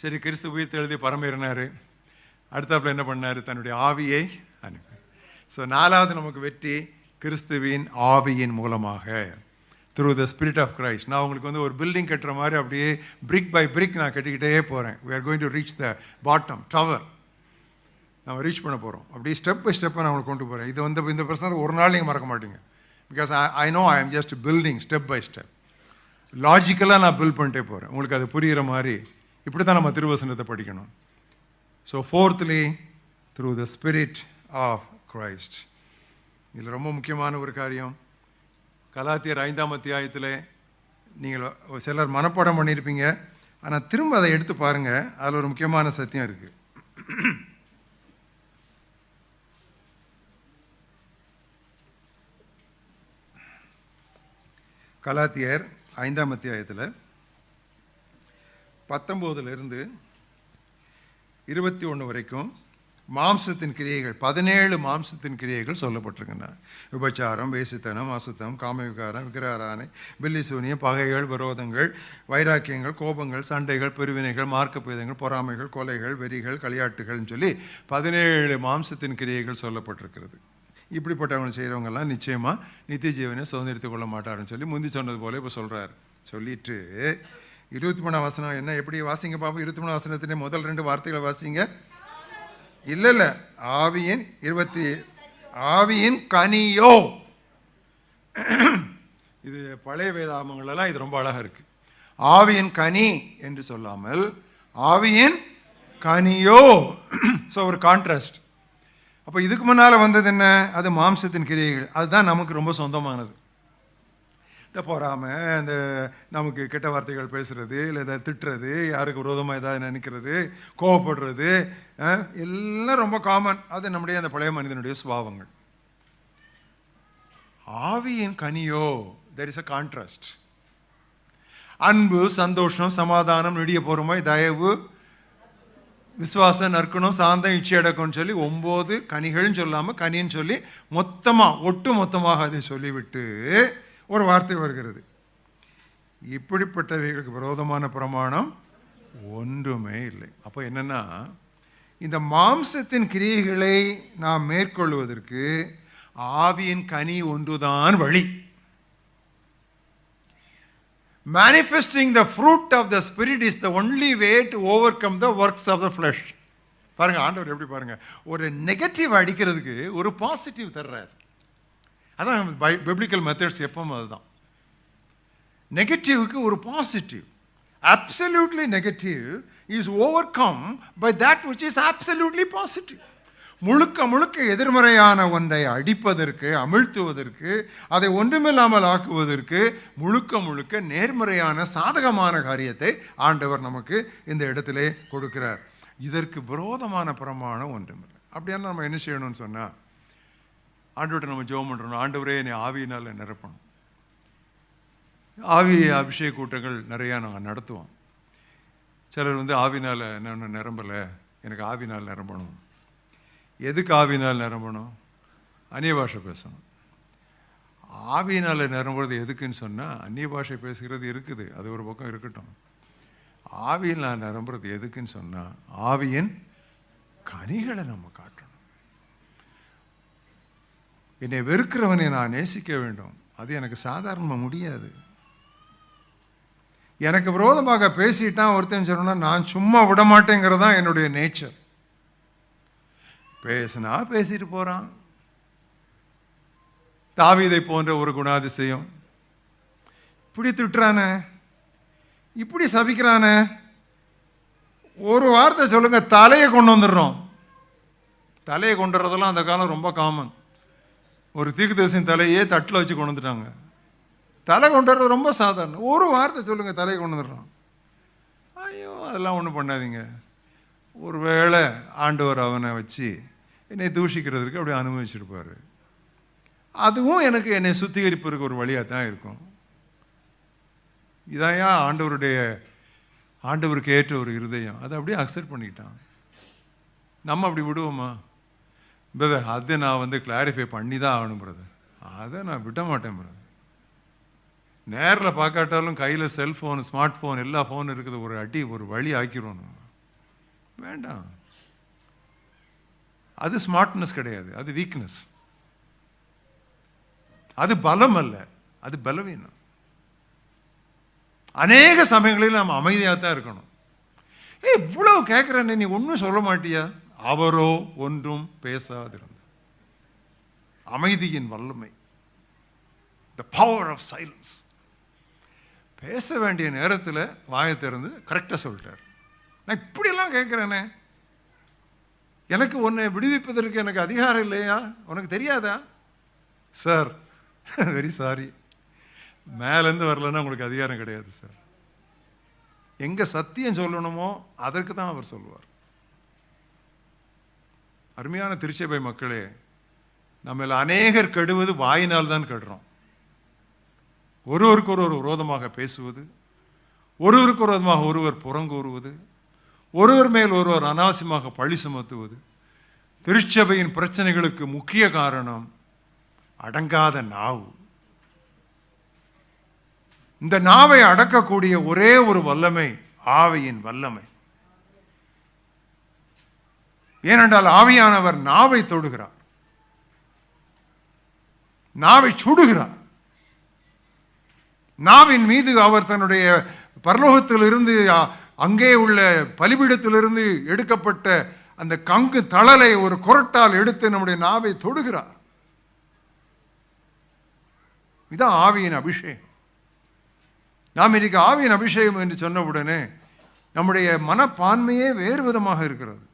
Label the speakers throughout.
Speaker 1: சரி கிறிஸ்து உயிர் எழுதி பரமேறினார் அடுத்தாப்புல என்ன பண்ணார்? தன்னுடைய ஆவியை அனுப்பி. ஸோ நாலாவது நமக்கு வெற்றி கிறிஸ்துவின் ஆவியின் மூலமாக. Through the spirit of Christ நான் உங்களுக்கு வந்து ஒரு பில்டிங் கட்டுற மாதிரி அப்படியே பிரிக் பை பிரிக் நான் கட்டிக்கிட்டே போகிறேன் we are going to reach the bottom tower நம்ம ரீச் பண்ண போகிறோம் அப்படியே ஸ்டெப் பை ஸ்டெப்பை நான் உங்களுக்கு கொண்டு போகிறேன் இது வந்து இந்த பிரச்சனை ஒரு நாள் நீங்கள் மறக்க மாட்டீங்க. Because I know I am just building step by step லாஜிக்கலாக நான் பில்ட் பண்ணிட்டே போகிறேன் உங்களுக்கு அது புரிகிற மாதிரி இப்படி தான் நம்ம திருவசனத்தை படிக்கணும். So fourthly through the spirit of Christ இதில் ரொம்ப முக்கியமான ஒரு காரியம். கலாத்தியர் ஐந்தாம் அத்தியாயத்தில் நீங்கள் சிலர் மனப்பாடம் பண்ணியிருப்பீங்க. ஆனால் திரும்ப அதை எடுத்து பாருங்கள் அதில் ஒரு முக்கியமான சத்தியம் இருக்குது கலாத்தியர் ஐந்தாம் அத்தியாயத்தில் பத்தொம்போதுலேருந்து இருபத்தி ஒன்று வரைக்கும் மாம்சத்தின் கிரியைகள் பதினேழு மாம்சத்தின் கிரியைகள் சொல்லப்பட்டிருக்கின்றன. விபச்சாரம் வேசித்தனம் அசுத்தம் காமவிகாரம் விக்கிராரானை பில்லிசூனியம் பகைகள் விரோதங்கள் வைராக்கியங்கள் கோபங்கள் சண்டைகள் பெருவினைகள் மார்க்கப்பேதங்கள் பொறாமைகள் கொலைகள் வெறிகள் களியாட்டுகள்னு சொல்லி பதினேழு மாம்சத்தின் கிரியைகள் சொல்லப்பட்டிருக்கிறது. இப்படிப்பட்டவங்க செய்கிறவங்கெல்லாம் நிச்சயமாக நித்திய ஜீவனை சுதந்திரத்து கொள்ள மாட்டாருன்னு சொல்லி முந்தி சொன்னது போல இப்போ சொல்கிறார் சொல்லிட்டு இருபத்தி மூணாம் வசனம். என்ன எப்படி வாசிங்க பார்ப்போம் இருபத்தி மூணாம் வசனத்தினே முதல் ரெண்டு வார்த்தைகளை வாசிங்க. இல்லை இல்லை ஆவியின் இருபத்தி ஆவியின் கனியோ. இது பழைய வேதாமங்களெல்லாம் இது ரொம்ப அழகாக இருக்குது ஆவியின் கனி என்று சொல்லாமல் ஆவியின் கனியோ. ஸோ ஒரு கான்ட்ராஸ்ட் அப்போ இதுக்கு முன்னால் வந்தது என்ன? அது மாம்சத்தின் கிரியைகள். அதுதான் நமக்கு ரொம்ப சொந்தமானது. இந்த பொறாமல் இந்த நமக்கு கெட்ட வார்த்தைகள் பேசுகிறது இல்லை இதை திட்டுறது யாருக்கு விரோதமாக ஏதாவது நினைக்கிறது கோவப்படுறது எல்லாம் ரொம்ப காமன் அது நம்முடைய அந்த பழைய மனிதனுடைய சுபாவங்கள். ஆவியின் கனியோ தெர் இஸ் அ கான்ட்ராஸ்ட் அன்பு சந்தோஷம் சமாதானம் நெடிய பொறுமை தயவு விசுவாசம் நற்கணும் சாந்தம் இச்சி அடக்கம்னு சொல்லி ஒம்பது கனிகள்னு சொல்லாமல் கனின்னு சொல்லி மொத்தமாக ஒட்டு மொத்தமாக அதை சொல்லிவிட்டு ஒரு வார்த்தை வருகிறது. இப்படிப்பட்டவைகளுக்கு விரோதமான பிரமாணம் ஒன்றுமே இல்லை. அப்போ என்னென்னா இந்த மாம்சத்தின் கிரியைகளை நாம் மேற்கொள்வதற்கு ஆவியின் கனி ஒன்றுதான் வழி. Manifesting the fruit of the spirit is the only way to overcome the works of the flesh பாருங்கள் ஆண்டவர் எப்படி பாருங்கள் ஒரு நெகட்டிவ் அடிக்கிறதுக்கு ஒரு பாசிட்டிவ் தர்றார். அதான் பிப்ளிக்கல் மெத்தட்ஸ் எப்பவும் அதுதான். நெகட்டிவ்க்கு ஒரு positive absolutely negative is overcome by that which is absolutely positive முழுக்க முழுக்க எதிர்மறையான ஒன்றை அடிப்பதற்கு அமிழ்த்துவதற்கு அதை ஒன்றுமில்லாமல் ஆக்குவதற்கு முழுக்க முழுக்க நேர்மறையான சாதகமான காரியத்தை ஆண்டவர் நமக்கு இந்த இடத்திலே கொடுக்கிறார். இதற்கு விரோதமான பிரமாணம் ஒன்றுமில்லை. அப்படியான நம்ம என்ன செய்யணும்னு சொன்னால் ஆண்டவர்கிட்ட நம்ம ஜெபம் பண்ணுறோம் ஆண்டவரே என்னை ஆவியினால் நிரப்பணும். ஆவி அபிஷேக கூட்டங்கள் நிறையா நாங்கள் நடத்துவோம். சிலர் வந்து ஆவினால் என்ன நிரம்பலை. எனக்கு ஆவினால் நிரம்பணும். எதுக்கு ஆவினால் நிரம்பணும்? அந்நிய பாஷை பேசணும். ஆவியினால் நிரம்புறது எதுக்குன்னு சொன்னால் அந்நிய பாஷை பேசுகிறது இருக்குது. அது ஒரு பக்கம் இருக்கட்டும். ஆவியில் நான் நிரம்புறது எதுக்குன்னு சொன்னால் ஆவியின் கனிகளை நம்ம காட்டணும். என்னை வெறுக்கிறவனை நான் நேசிக்க வேண்டும். அது எனக்கு சாதாரணமாக முடியாது. எனக்கு விரோதமாக பேசிட்டான் ஒருத்தன் சொன்னா நான் சும்மா விட மாட்டேங்கிறது தான் என்னுடைய நேச்சர் பேசினா பேசிட்டு போகிறான் தாவிதை போன்ற ஒரு குணாதிசயம். இப்படி திட்டுறான? இப்படி சபிக்கிறான? ஒரு வார்த்தை சொல்லுங்கள் தலையை கொண்டு வந்துடுறோம். தலையை கொண்டுறதெல்லாம் அந்த காலம் ரொம்ப காமன் ஒரு தீர்க்கதரிசியின் தலையே தட்டில் வச்சு கொண்டு வந்துட்டாங்க. தலை கொண்டு வர்றது ரொம்ப சாதாரணம் ஒரு வார்த்தை சொல்லுங்கள் தலையை கொண்டு வந்துடுறான். ஐயோ அதெல்லாம் ஒன்றும் பண்ணாதீங்க. ஒருவேளை ஆண்டவர் அவனை வச்சு என்னை தூஷிக்கிறதுக்கு அப்படியே அனுபவிச்சிருப்பார் அதுவும் எனக்கு என்னை சுத்திகரிப்பதற்கு ஒரு வழியாக தான் இருக்கும். இதாயா ஆண்டவருடைய ஆண்டவருக்கு ஏற்ற ஒரு இருதயம். அதை அப்படியே அக்செப்ட் பண்ணிக்கிட்டான். நம்ம அப்படி விடுவோமா? பிரதர் அதை நான் வந்து கிளாரிஃபை பண்ணி தான் ஆகணும் பிரதர் அதை நான் விட மாட்டேன் பிரதர் நேரில் பார்க்காட்டாலும் கையில் செல்ஃபோன் ஸ்மார்ட் ஃபோன் எல்லா ஃபோன் இருக்குது. ஒரு அடி ஒரு வழி ஆக்கிடுவோம் வேண்டாம். அது ஸ்மார்ட்னஸ் கிடையாது. அது வீக்னஸ் அது பலம் அல்ல. அது பலவீனம். அநேக சமயங்களில் நாம் அமைதியாக தான் இருக்கணும். ஏ இவ்வளோ கேட்குறேன்னு நீ ஒன்றும் சொல்ல மாட்டியா? அவரோ ஒன்றும் பேசாதிருந்தார். அமைதியின் வல்லமை. த பவர் ஆஃப் சைலன்ஸ் பேச வேண்டிய நேரத்தில் வாயை திறந்து கரெக்டாக சொல்லிட்டார். நான் இப்படியெல்லாம் கேட்குறேனே. எனக்கு உன்னை விடுவிப்பதற்கு எனக்கு அதிகாரம் இல்லையா? உனக்கு தெரியாதா? சார் வெரி சாரி மேலேருந்து வரலன்னா உங்களுக்கு அதிகாரம் கிடையாது சார் எங்கே சத்தியம் சொல்லணுமோ அதற்கு தான் அவர் சொல்லுவார். அருமையான திருச்சபை மக்களே நம்மள அநேகர் கெடுவது வாயினால் தான் கெடுறோம். ஒருவருக்கு ஒருவர் விரோதமாக பேசுவது ஒருவருக்கு விரோதமாக ஒருவர் புறங்கூறுவது ஒருவர் மேல் ஒருவர் அனாவசியமாக பழி சுமத்துவது திருச்சபையின் பிரச்சனைகளுக்கு முக்கிய காரணம் அடங்காத நாவு. இந்த நாவை அடக்கக்கூடிய ஒரே ஒரு வல்லமை ஆவையின் வல்லமை. ஏனென்றால் ஆவியானவர் நாவை தொடுகிறார். நாவை சுடுகிறார். நாவின் மீது அவர் தன்னுடைய பரலோகத்திலிருந்து அங்கே உள்ள பலிபீடத்திலிருந்து எடுக்கப்பட்ட அந்த கங்கு தழலை ஒரு குரட்டால் எடுத்து நம்முடைய நாவை தொடுகிறார். இதான் ஆவியின் அபிஷேகம். நாம் இன்னைக்கு ஆவியின் அபிஷேகம் என்று சொன்ன உடனே நம்முடைய மனப்பான்மையே வேறு விதமாக இருக்கிறது.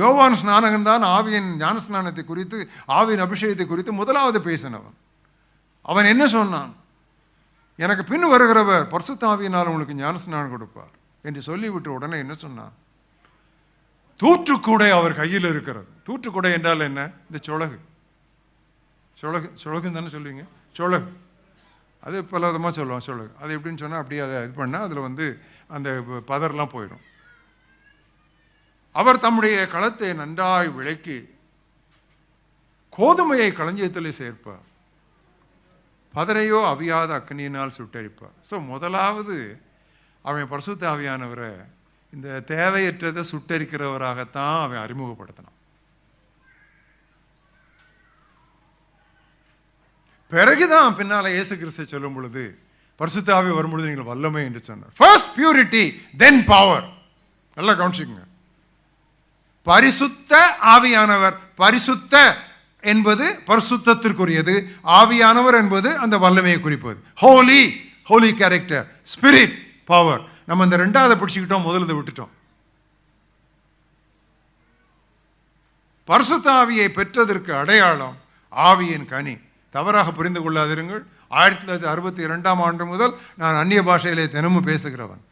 Speaker 1: யோவான் ஸ்நானகன் தான் ஆவியின் ஞான ஸ்நானத்தை குறித்து ஆவியின் அபிஷேகத்தை குறித்து முதலாவது பேசினவன். அவன் என்ன சொன்னான்? எனக்கு பின் வருகிறவர் பர்சுத்தாவியினால் உங்களுக்கு ஞான ஸ்நானம் கொடுப்பார் என்று சொல்லிவிட்டு உடனே என்ன சொன்னான்? தூற்றுக்கூடை அவர் கையில் இருக்கிறது. தூற்றுக்கூடை என்றால் என்ன? இந்த சொலகு. சொலகு சொலகுன்னு தானே சொல்லுவீங்க? சொலகு. அது பல விதமாக சொல்லுவான் சொலகு. அது எப்படின்னு சொன்னால் அப்படியே அதை இது பண்ணால் அதில் வந்து அந்த பதர்லாம் போயிடும். அவர் தம்முடைய களத்தை நன்றாய் விளக்கி கோதுமையை களஞ்சியத்தில் சேர்ப்பார். பதரையோ அவியாத அக்னியினால் சுட்டரிப்பார். ஸோ முதலாவது அவன் பரசுத்தாவியானவரை இந்த தேவையற்றதை சுட்டரிக்கிறவராகத்தான் அவன் அறிமுகப்படுத்தினான். பிறகுதான் பின்னால் இயேசு கிறிஸ்து சொல்லும் பொழுது பரிசுத்தாவி வரும் பொழுது நீங்கள் வல்லமை என்று சொன்னார். ஃபர்ஸ்ட் பியூரிட்டி தென் பவர் நல்லா கவனிச்சுக்கோங்க. பரிசுத்த ஆவியானவர். பரிசுத்த என்பது பரிசுத்தத்திற்குரியது. ஆவியானவர் என்பது அந்த வல்லமையை குறிப்பது. Holy holy character spirit power நம்ம இந்த ரெண்டாவது பிடிச்சிக்கிட்டோம் முதல்ல விட்டுட்டோம். பரிசுத்த ஆவியை பெற்றதற்கு அடையாளம் ஆவியின் கனி. தவறாக புரிந்து கொள்ளாதிருங்கள். ஆயிரத்தி தொள்ளாயிரத்தி அறுபத்தி இரண்டாம் ஆண்டு முதல் நான் அந்நிய பாஷையிலே தினமும் பேசுகிறவன்.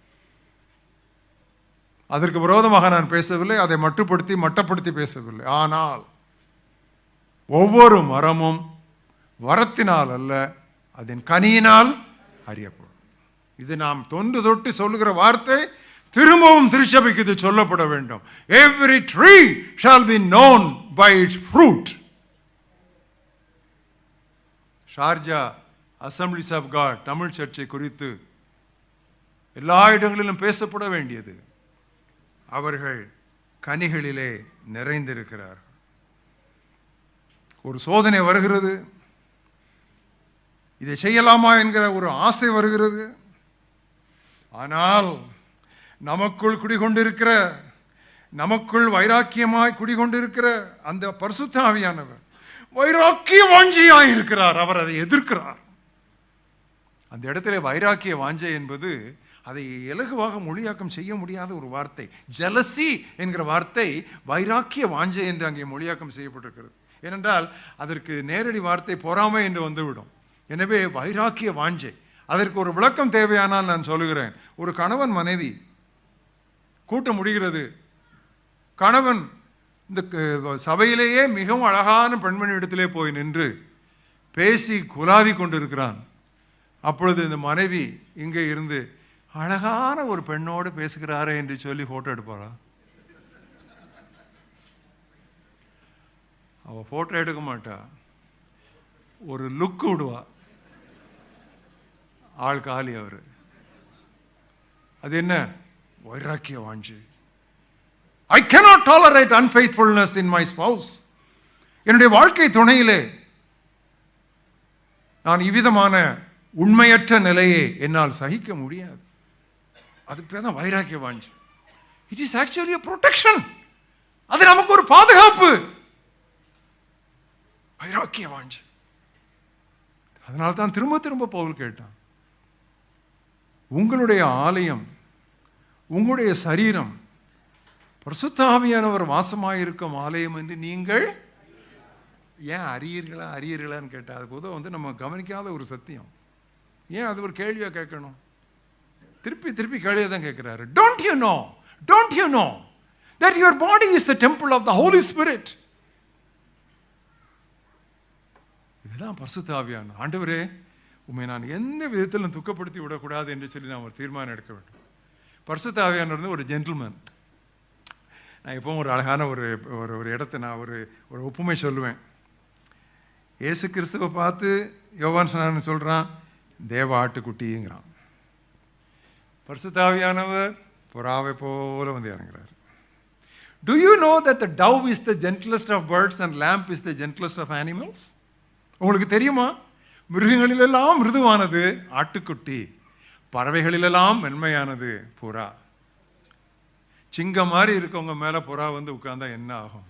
Speaker 1: அதற்கு விரோதமாக நான் பேசவில்லை அதை மட்டுப்படுத்தி மட்டப்படுத்தி பேசவில்லை. ஆனால் ஒவ்வொரு மரமும் வரத்தினால் அல்ல அதன் கனியினால் அறியப்படும். இது நாம் தொன்று தொட்டு சொல்லுகிற வார்த்தை திரும்பவும் திருச்சபைக்கு இது சொல்லப்பட வேண்டும். Every tree shall be known by its fruit Sharjah assemblies of God Tamil சர்ச்சை குறித்து எல்லா இடங்களிலும் பேசப்பட வேண்டியது. அவர்கள் கனிகளிலே நிறைந்திருக்கிறார். ஒரு சோதனை வருகிறது. இதை செய்யலாமா என்கிற ஒரு ஆசை வருகிறது. ஆனால் நமக்குள் குடிகொண்டிருக்கிற நமக்குள் வைராக்கியமாய் குடிகொண்டிருக்கிற அந்த பரிசுத்தாவியானவர் வைராக்கிய வாஞ்சியாய் இருக்கிறார். அவர் அதை எதிர்க்கிறார். அந்த இடத்துல வைராக்கிய வாஞ்சை என்பது அதை இலகுவாக மொழியாக்கம் செய்ய முடியாத ஒரு வார்த்தை. ஜலசி என்கிற வார்த்தை வைராக்கிய வாஞ்சை என்று அங்கே மொழியாக்கம் செய்யப்பட்டிருக்கிறது. ஏனென்றால் அதற்கு நேரடி வார்த்தை பொறாமை என்று வந்துவிடும். எனவே வைராக்கிய வாஞ்சை. அதற்கு ஒரு விளக்கம் தேவையானால் நான் சொல்லுகிறேன். ஒரு கணவன் மனைவி கூட்டம் முடிகிறது. கணவன் இந்த க- சபையிலேயே மிகவும் அழகான பெண்மணி இடத்திலே போய் நின்று பேசி குலாவி கொண்டிருக்கிறான். அப்பொழுது இந்த மனைவி இங்கே இருந்து அழகான ஒரு பெண்ணோடு பேசுகிறாரே என்று சொல்லி ஃபோட்டோ எடுப்பாரா? அவ ஃபோட்டோ எடுக்க மாட்டா. ஒரு லுக் விடுவா. ஆள் காலி அவர். அது என்ன? வைராக்கிய வாஞ்சு. I cannot tolerate unfaithfulness in my spouse என்னுடைய வாழ்க்கை துணையிலே நான் இவ்விதமான உண்மையற்ற நிலையை என்னால் சகிக்க முடியாது. அதுக்கு பேர் தான் வைராக்கிய வாஞ்சி இட் இஸ் ஆக்சுவலி ப்ரொடெக்ஷன் அது நமக்கு ஒரு பாதுகாப்பு. வைராக்கிய வாஞ்சி. அதனால தான் திரும்ப திரும்ப பவுல் கேட்டான். உங்களுடைய ஆலயம் உங்களுடைய சரீரம் பிரசுத்தாமியானவர் ஆவியானவர் வாசமாயிருக்கும் ஆலயம் என்று நீங்கள் ஏன் அறியீர்களா அறியீர்களான்னு கேட்டால் அது பொதுவாக வந்து நம்ம கவனிக்காத ஒரு சத்தியம். ஏன் அது ஒரு கேள்வியாக கேட்கணும்? திருப்பி திருப்பி கேள்வியை தான் கேட்குறாரு. Don't you know don't you know that your body is the temple of the holy spirit இதுதான் பரிசுத்த ஆண்டவரே உண்மை நான் எந்த விதத்திலும் துக்கப்படுத்தி விடக்கூடாது என்று சொல்லி நான் ஒரு தீர்மானம் எடுக்க வேண்டும். பரிசுத்த ஆவியானவர் ஒரு ஜென்டில்மேன் நான் எப்பவும் ஒரு அழகான ஒரு ஒரு ஒரு இடத்த நான் ஒரு ஒரு ஒப்புமை சொல்லுவேன். ஏசு கிறிஸ்துவை பார்த்து யோவான் சொன்னான்னு சொல்கிறான் தேவ ஆட்டுக்குட்டிங்கிறான். பரிசுத்தாவியானவர் புறாவை போல வந்து இறங்குறாரு. Do you know that the dove is the gentlest of birds and lamb is the gentlest of animals உங்களுக்கு தெரியுமா? மிருகங்களிலெல்லாம் மிருதுவானது ஆட்டுக்குட்டி பறவைகளிலெல்லாம் மென்மையானது புறா. சிங்கம் மாதிரி இருக்கவங்க மேலே புறா வந்து உட்கார்ந்தா என்ன ஆகும்?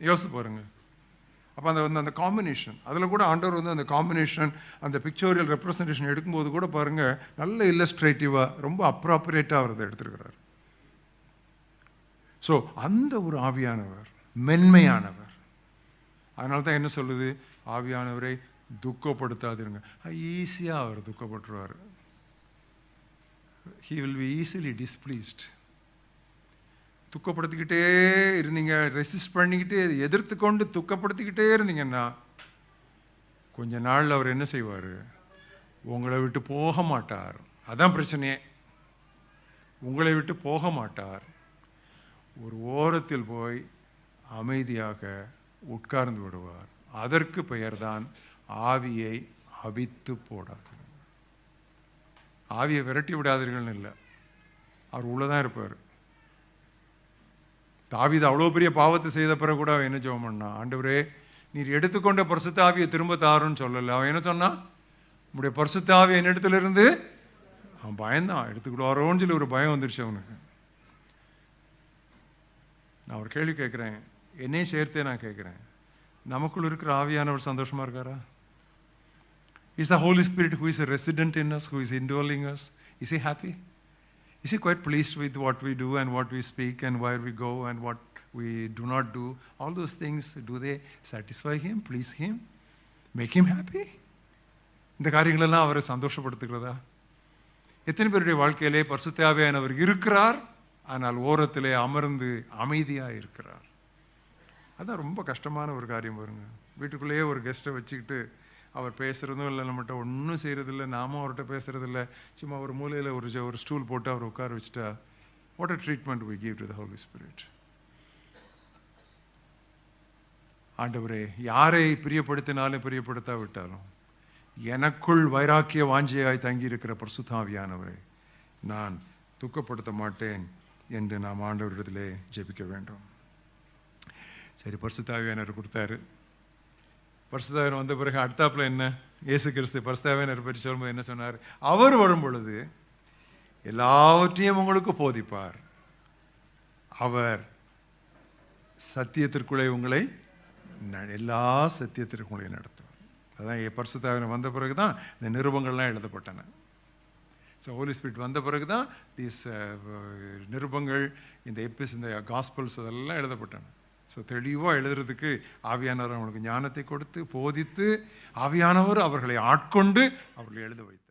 Speaker 1: யோசிச்சு பாருங்கள் அப்போ அந்த வந்து அந்த காம்பினேஷன் அதில் கூட ஆண்டவர் வந்து அந்த காம்பினேஷன் அந்த பிக்சோரியல் ரெப்ரசன்டேஷன் எடுக்கும்போது கூட பாருங்கள் நல்ல இல்லஸ்ட்ரேட்டிவாக ரொம்ப அப்ராப்ரேட்டாக அவர் அதை ஸோ அந்த ஒரு ஆவியானவர் மென்மையானவர். அதனால தான் என்ன சொல்லுது? ஆவியானவரை துக்கப்படுத்தாதிருங்க. ஈஸியாக அவர் துக்கப்பட்டுருவார். He will be easily displeased துக்கப்படுத்திக்கிட்டே இருந்தீங்க. ரெசிஸ்ட் பண்ணிக்கிட்டு எதிர்த்து கொண்டு துக்கப்படுத்திக்கிட்டே இருந்தீங்கன்னா கொஞ்ச நாளில் அவர் என்ன செய்வார்? உங்களை விட்டு போக மாட்டார். அதான் பிரச்சனையே. உங்களை விட்டு போக மாட்டார். ஒரு ஓரத்தில் போய் அமைதியாக உட்கார்ந்து விடுவார். அதற்கு பெயர்தான் ஆவியை அவித்து போடாது ஆவியை விரட்டி விடாதீர்கள்னு இல்லை. அவர் உள்ளதான் இருப்பார். தாவீது அவ்வளோ பெரிய பாவத்தை செய்த பிறகு கூட அவன் என்ன ஜெபம் பண்ணான்? ஆண்டவரே நீர் எடுத்துக்கொண்ட பரிசுத்தாவியை திரும்ப தாருன்னு சொல்லலை. அவன் என்ன சொன்னான்? உடைய பரிசுத்தாவி ஆவி என்னிடத்துல இருந்து அவன் பயந்தான். எடுத்துக்கிடுவாரோன்னு சொல்லி ஒரு பயம் வந்துடுச்சு அவனுக்கு. நான் ஒரு கேள்வி கேட்குறேன். என்னையும் சேர்த்தே நான் கேட்குறேன். நமக்குள்ள இருக்கிற ஆவியானவர் சந்தோஷமா இருக்காரா? Is the holy spirit who is a resident in us who is indwelling us is he is he quite pleased with what we do and what we speak and where we go and what we do not do? All those things do they satisfy him please him make him happy? இந்த காரியங்களெல்லாம் அவரை சந்தோஷப்படுத்துகிறதா? எத்தனை பேருடைய வாழ்க்கையிலே பரிசுத்தாவியானவர் இருக்கிறார் ஆனால் ஓரத்திலே அமர்ந்து அமைதியாக இருக்கிறார். அதான் ரொம்ப கஷ்டமான ஒரு காரியம் பாருங்க. வீட்டுக்குள்ளேயே ஒரு கெஸ்ட்டை வச்சுக்கிட்டு அவர் பேசுகிறதும் இல்லை நம்மகிட்ட ஒன்றும் செய்கிறதில்ல நாமும் அவர்கிட்ட பேசுகிறதில்ல சும்மா ஒரு மூலையில் ஒரு ஒரு ஸ்டூல் போட்டு அவர் உட்கார வச்சுட்டா what a treatment we give to the holy spirit ஆண்டவரே யாரை பிரியப்படுத்தினாலும் பிரியப்படுத்தா விட்டாலும் எனக்குள் வைராக்கிய வாஞ்சியாய் தங்கியிருக்கிற பிரசுத்தாவியானவரே நான் துக்கப்படுத்த மாட்டேன் என்று நாம் ஆண்டவரிடத்திலே ஜெபிக்க வேண்டும். சரி பரிசுத்தாவியானவர் கொடுத்தாரு. பரிசுத்தாவியர் வந்த பிறகு அடுத்தாப்பில் என்ன? இயேசு கிறிஸ்து பரிசுத்தாவியானவர் பற்றி சொல்லும்போது என்ன சொன்னார்? அவர் வரும் பொழுது எல்லாவற்றையும் உங்களுக்கு போதிப்பார். அவர் சத்தியத்திற்குள்ளே உங்களை ந- எல்லா சத்தியத்திற்குள்ளே நடத்துவார். அதான் பரிசுத்தாவியர் வந்த பிறகு தான் இந்த நிருபங்கள்லாம் எழுதப்பட்டன. ஸோ ஹோலி ஸ்பிரிட் வந்த பிறகு தான் தீஸ் uh, நிருபங்கள் இந்த எப்பிஸ் இந்த காஸ்பல்ஸ் அதெல்லாம் எழுதப்பட்டன. ஸோ தெளிவாக எழுதுறதுக்கு ஆவியானவர் அவங்களுக்கு ஞானத்தை கொடுத்து போதித்து ஆவியானவர் அவர்களை ஆட்கொண்டு அவர்களை எழுத வைத்தார்.